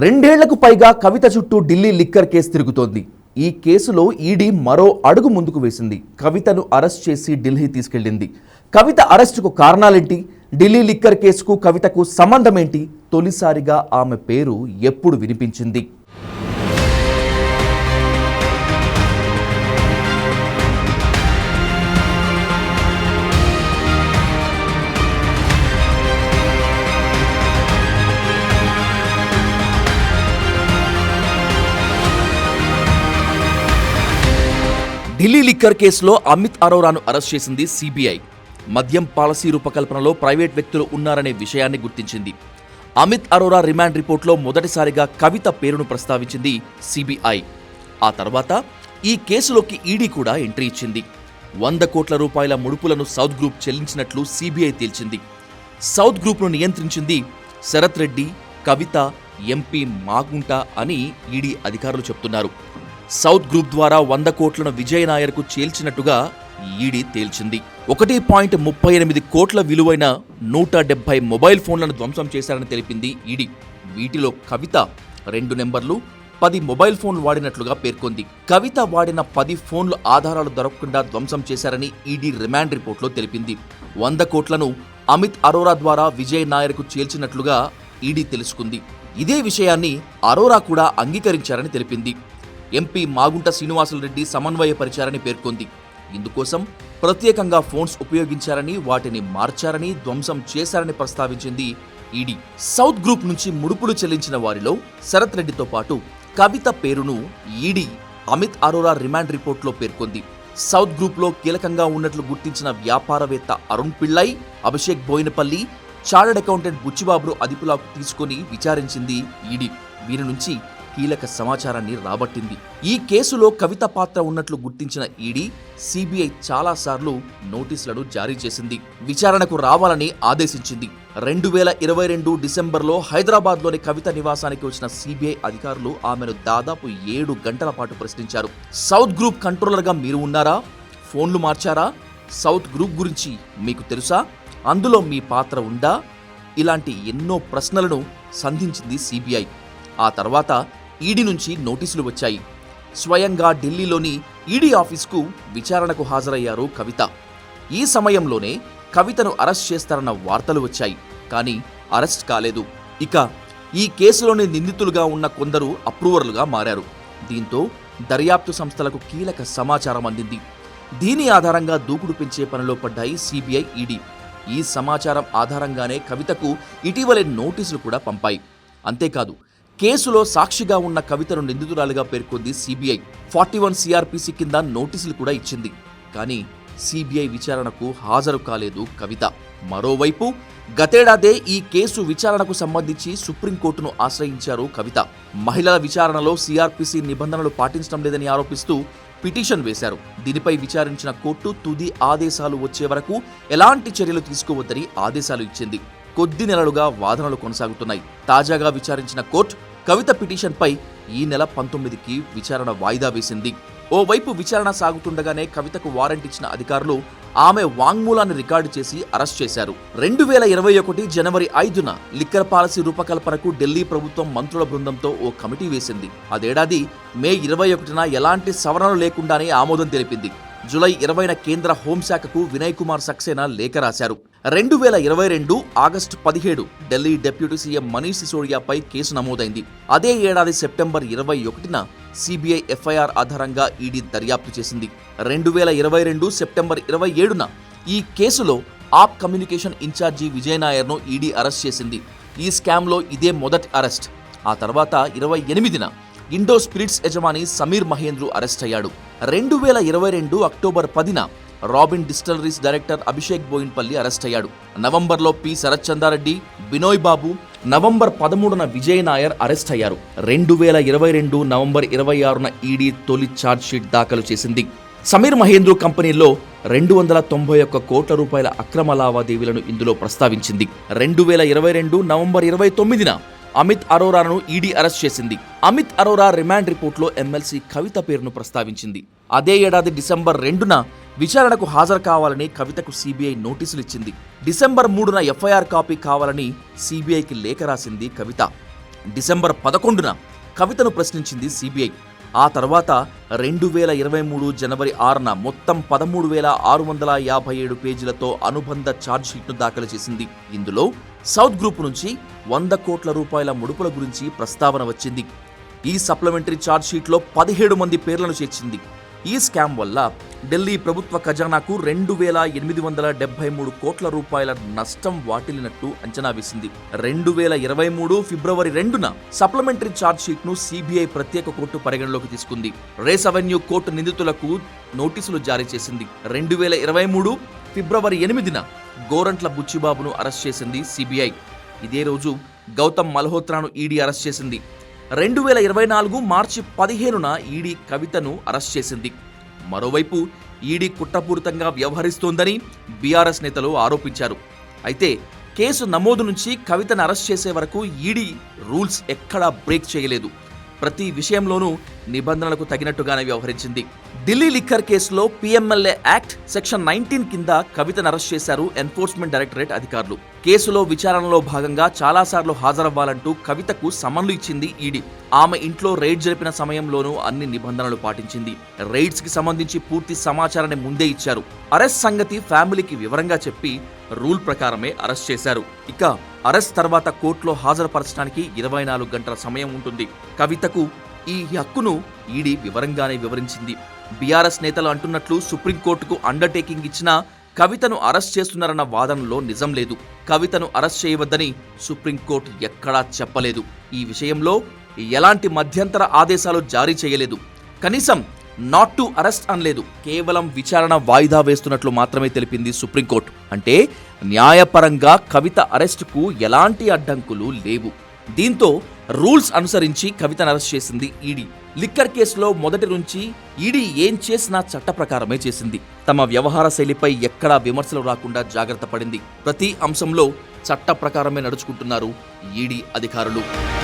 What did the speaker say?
రెండేళ్ళకు పైగా కవిత చుట్టూ Delhi liquor case తిరుగుతోంది. ఈ కేసులో ఈడీ మరో అడుగు ముందుకు వేసింది. కవితను అరెస్ట్ చేసి ఢిల్లీ తీసుకెళ్ళింది కవిత అరెస్టుకు కారణాలేంటి? ఢిల్లీ లిక్కర్ కేసుకు కవితకు సంబంధమేంటి? తొలిసారిగా ఆమె పేరు ఎప్పుడు వినిపించింది? ఢిల్లీ లిక్కర్ కేసులో అమిత్ అరోరాను అరెస్ట్ చేసింది సిబిఐ. మద్యం పాలసీ రూపకల్పనలో ప్రైవేట్ వ్యక్తులు ఉన్నారనే విషయాన్ని గుర్తించింది. అమిత్ అరోరా రిమాండ్ రిపోర్ట్లో మొదటిసారిగా కవిత పేరును ప్రస్తావించింది సిబిఐ. ఆ తర్వాత ఈ కేసులోకి ఈడీ కూడా ఎంట్రీ ఇచ్చింది. వంద కోట్ల రూపాయల ముడుపులను సౌత్ గ్రూప్ చెల్లించినట్లు సిబిఐ తేల్చింది. సౌత్ గ్రూప్ను నియంత్రించింది శరత్ రెడ్డి కవిత ఎంపీ మాగుంట అని ఈడీ అధికారులు చెప్తున్నారు. సౌత్ గ్రూప్ ద్వారా వంద కోట్లను విజయ్ నాయర్కు చేల్చినట్టుగా ఈడీ తేల్చింది. ఒకటి పాయింట్ ముప్పై ఎనిమిది కోట్ల విలువైన నూట డెబ్బై మొబైల్ ఫోన్లను ధ్వంసం చేశారని తెలిపింది ఈడీ. వీటిలో కవిత రెండు నెంబర్లు పది మొబైల్ ఫోన్లు వాడినట్లుగా పేర్కొంది. కవిత వాడిన పది ఫోన్లు ఆధారాలు దొరకకుండా ధ్వంసం చేశారని ఈడీ రిమాండ్ రిపోర్ట్లో తెలిపింది. వంద కోట్లను అమిత్ అరోరా ద్వారా విజయ్ నాయర్కు చేల్చినట్లుగా ఈడీ తెలుసుకుంది. ఇదే విషయాన్ని అరోరా కూడా అంగీకరించారని తెలిపింది. ఎంపీ మాగుంట శ్రీనివాసులరెడ్డి సమన్వయపరిచారని పేర్కొంది. ఇందుకోసం ప్రత్యేకంగా ఫోన్స్ ఉపయోగించారని వాటిని మార్చారని ధ్వంసం చేశారని ప్రస్తావించింది ఈడీ. సౌత్ గ్రూప్ నుంచి ముడుపులు చెల్లించిన వారిలో శరత్ రెడ్డితో పాటు కవిత పేరును ఈడీ అమిత్ అరోరా రిమాండ్ రిపోర్ట్లో పేర్కొంది. సౌత్ గ్రూప్లో కీలకంగా ఉన్నట్లు గుర్తించిన వ్యాపారవేత్త అరుణ్ పిళ్ళై అభిషేక్ బోయినపల్లి చార్టర్డ్ అకౌంటెంట్ బుచ్చిబాబును అదుపులోకి తీసుకుని విచారించింది ఈడీ. వీరి నుంచి కీలక సమాచారాన్ని రాబట్టింది. ఈ కేసులో కవిత పాత్ర ఉన్నట్లు గుర్తించిన ఈడీ సిబిఐ చాలాసార్లు నోటీసులను జారీ చేసింది. విచారణకు రావాలని ఆదేశించింది. రెండు వేల ఇరవై రెండు డిసెంబర్లో హైదరాబాద్లోని కవిత నివాసానికి వచ్చిన సిబిఐ అధికారులు ఆమెను దాదాపు ఏడు గంటల పాటు ప్రశ్నించారు. సౌత్ గ్రూప్ కంట్రోలర్గా మీరు ఉన్నారా? ఫోన్లు మార్చారా? సౌత్ గ్రూప్ గురించి మీకు తెలుసా? అందులో మీ పాత్ర ఉందా? ఇలాంటి ఎన్నో ప్రశ్నలను సంధించింది సిబిఐ. ఆ తర్వాత ఈడీ నుంచి నోటీసులు వచ్చాయి. స్వయంగా ఢిల్లీలోని ఈడీ ఆఫీస్కు విచారణకు హాజరయ్యారు కవిత. ఈ సమయంలోనే కవితను అరెస్ట్ చేస్తారన్న వార్తలు వచ్చాయి. కానీ అరెస్ట్ కాలేదు. ఇక ఈ కేసులోని నిందితులుగా ఉన్న కొందరు అప్రూవర్లుగా మారారు. దీంతో దర్యాప్తు సంస్థలకు కీలక సమాచారం అందింది. దీని ఆధారంగా దూకుడు పెంచే పనిలో పడ్డాయి సిబిఐ ఈడీ. ఈ సమాచారం ఆధారంగానే కవితకు ఇటీవలే నోటీసులు కూడా పంపాయి. అంతేకాదు కేసులో సాక్షిగా ఉన్న కవితను నిందితురాలుగా పేర్కొంది సిబిఐ. ఫార్టీ వన్ సిఆర్పిసి కింద నోటీసులు కూడా ఇచ్చింది. కానీ సిబిఐ విచారణకు హాజరు కాలేదు కవిత. మరోవైపు గతేడాదే ఈ కేసు విచారణకు సంబంధించి సుప్రీంకోర్టును ఆశ్రయించారు కవిత. మహిళల విచారణలో సిఆర్పిసి నిబంధనలు పాటించడం లేదని ఆరోపిస్తూ పిటిషన్ వేశారు. దీనిపై విచారించిన కోర్టు తుది ఆదేశాలు వచ్చే వరకు ఎలాంటి చర్యలు తీసుకోవద్దని ఆదేశాలు ఇచ్చింది. కొద్ది నెలలుగా వాదనలు కొనసాగుతున్నాయి. తాజాగా విచారించిన కోర్టు కవిత పిటిషన్పై ఈ నెల పంతొమ్మిదికి విచారణ వాయిదా వేసింది. ఓవైపు విచారణ సాగుతుండగానే కవితకు వారెంట్ ఇచ్చిన అధికారులు ఆమె వాంగ్మూలాన్ని రికార్డు చేసి అరెస్ట్ చేశారు. రెండు వేల ఇరవై ఒకటి జనవరి ఐదున లిక్కర్ పాలసీ రూపకల్పనకు ఢిల్లీ ప్రభుత్వం మంత్రుల బృందంతో ఓ కమిటీ వేసింది. అదేడాది మే ఇరవై ఒకటిన ఎలాంటి సవరణలు లేకుండానే ఆమోదం తెలిపింది. జులై ఇరవైన కేంద్ర హోంశాఖకు వినయ్ కుమార్ సక్సేనా లేఖ రాశారు. రెండు వేల ఇరవై రెండు ఆగస్టు పదిహేడు ఢిల్లీ డిప్యూటీ సీఎం మనీష్ సిసోడియాపై కేసు నమోదైంది. అదే ఏడాది సెప్టెంబర్ ఇరవై ఒకటిన సిబిఐ ఎఫ్ఐఆర్ ఆధారంగా ఈడీ దర్యాప్తు చేసింది. రెండు వేల ఇరవై రెండు సెప్టెంబర్ ఇరవై ఏడున ఈ కేసులో ఆప్ కమ్యూనికేషన్ ఇన్ఛార్జి విజయ్ నాయర్ను ఈడీ అరెస్ట్ చేసింది. ఈ స్కామ్లో ఇదే మొదటి అరెస్ట్. ఆ తర్వాత ఇరవై ఎనిమిదిన ఇండో స్పిరిట్స్ యజమాని సమీర్ మహేంద్రు అరెస్ట్ అయ్యాడు. రెండు వేల ఇరవై రెండు అక్టోబర్ పదిన Robin distilleries director Abhishek Boinpally arrest అయ్యాడు. నవంబర్లో పి శరత్చందారెడ్డి బినోయ్ బాబు నవంబర్ పదమూడున విజయ్ నాయర్ అరెస్ట్ అయ్యారు. రెండు వేల ఇరవై రెండు నవంబర్ ఇరవై ఆరున ఈడీ తొలి ఛార్జ్షీట్ దాఖలు చేసింది. సమీర్ మహేంద్రు కంపెనీలో రెండు వందల తొంభై ఒక్క కోట్ల రూపాయల అక్రమ లావాదేవీలను ఇందులో ప్రస్తావించింది. రెండు వేల ఇరవై రెండు నవంబర్ ఇరవై తొమ్మిదిన అమిత్ అరోరాను ఈడీ అరెస్ట్ చేసింది. అమిత్ అరోరా రిమాండ్ రిపోర్ట్లో ఎమ్మెల్సీ కవిత పేరును ప్రస్తావించింది. అదే ఏడాది డిసెంబర్ రెండున విచారణకు హాజరు కావాలని కవితకు సిబిఐ నోటీసులు ఇచ్చింది. డిసెంబర్ మూడున ఎఫ్ఐఆర్ కాపీ కావాలని సిబిఐకి లేఖ రాసింది కవిత. డిసెంబర్ పదకొండున కవితను ప్రశ్నించింది సిబిఐ. ఆ తర్వాత రెండు వేల ఇరవై మూడు జనవరి ఆరున మొత్తం పదమూడు వేల ఆరు వందల యాభై ఏడు పేజీలతో అనుబంధ ఛార్జ్షీట్ను దాఖలు చేసింది. ఇందులో సౌత్ గ్రూప్ నుంచి వంద కోట్ల రూపాయల ముడుపుల గురించి ప్రస్తావన వచ్చింది. ఈ సప్లిమెంటరీ ఛార్జ్షీట్లో పదిహేడు మంది పేర్లను చేర్చింది. ఈ స్కామ్ వల్ల ఢిల్లీ ప్రభుత్వ ఖజానాకు రెండు వేల ఎనిమిది వందల డెబ్బై మూడు కోట్ల రూపాయల నష్టం వాటిల్లినట్టు అంచనా వేసింది. రెండు వేల ఇరవై మూడు ఫిబ్రవరి రెండున సప్లిమెంటరీ ఛార్జ్షీట్ను సిబిఐ ప్రత్యేక కోర్టు పరిగణలోకి తీసుకుంది. రేస్ అవెన్యూ కోర్టు నిందితులకు నోటీసులు జారీ చేసింది. రెండు వేల ఇరవై మూడు ఫిబ్రవరి ఎనిమిదిన గోరంట్ల బుచ్చిబాబును అరెస్ట్ చేసింది సిబిఐ. ఇదే రోజు గౌతమ్ మల్హోత్రాను ఈడీ అరెస్ట్ చేసింది. రెండు వేల ఇరవై నాలుగు మార్చి పదిహేనున ఈడీ కవితను అరెస్ట్ చేసింది. మరోవైపు ఈడీ కుట్రపూరితంగా వ్యవహరిస్తోందని బీఆర్ఎస్ నేతలు ఆరోపించారు. అయితే కేసు నమోదు నుంచి కవితను అరెస్ట్ చేసే వరకు ఈడీ రూల్స్ ఎక్కడా బ్రేక్ చేయలేదు. ప్రతి విషయంలోనూ నిబంధనలకు తగినట్టుగానే వ్యవహరించింది. ఢిల్లీ లిక్కర్ కేసులో పిఎంఎల్ఏ యాక్ట్ సెక్షన్ నైన్టీన్ కింద కవితను అరెస్ట్ చేశారు ఎన్ఫోర్స్మెంట్ డైరెక్టరేట్ అధికారులు. కేసులో విచారణలో భాగంగా చాలాసార్లు హాజరవ్వాలంటూ కవితకు సమన్లు ఇచ్చింది ఈడీ. ఆమె ఇంట్లో రైడ్ జరిపిన సమయంలోనూ అన్ని నిబంధనలు పాటించింది. రైడ్స్కి సంబంధించి పూర్తి సమాచారాన్ని ముందే ఇచ్చారు. అరెస్ట్ సంగతి ఫ్యామిలీకి వివరంగా చెప్పి రూల్ ప్రకారమే అరెస్ట్ చేశారు. ఇక అరెస్ట్ తర్వాత కోర్టులో హాజరుపరచడానికి ఇరవై నాలుగు గంటల సమయం ఉంటుంది. కవితకు ఈ హక్కును ఈడీ వివరంగానే వివరించింది. బీఆర్ఎస్ నేతలు అంటున్నట్లు సుప్రీంకోర్టుకు అండర్టేకింగ్ ఇచ్చిన కవితను అరెస్ట్ చేస్తున్నారన్న వాదనలో నిజం లేదు. కవితను అరెస్ట్ చేయవద్దని సుప్రీంకోర్టు ఎక్కడా చెప్పలేదు. ఈ విషయంలో ఎలాంటి మధ్యంతర ఆదేశాలు జారీ చేయలేదు. కనీసం నాట్ టు అరెస్ట్ అనలేదు. కేవలం విచారణ వాయిదా వేస్తున్నట్లు మాత్రమే తెలిపింది సుప్రీంకోర్టు. అంటే న్యాయపరంగా కవిత అరెస్టుకు ఎలాంటి అడ్డంకులు లేవు. దీంతో రూల్స్ అనుసరించి కవితను అరెస్ట్ చేసింది ఈడీ. లిక్కర్ కేసులో మొదటి నుంచి ఈడీ ఏం చేసినా చట్ట ప్రకారమే చేసింది. తమ వ్యవహార శైలిపై ఎక్కడా విమర్శలు రాకుండా జాగ్రత్త పడింది. ప్రతి అంశంలో చట్ట ప్రకారమే నడుచుకుంటున్నారు ఈడీ అధికారులు.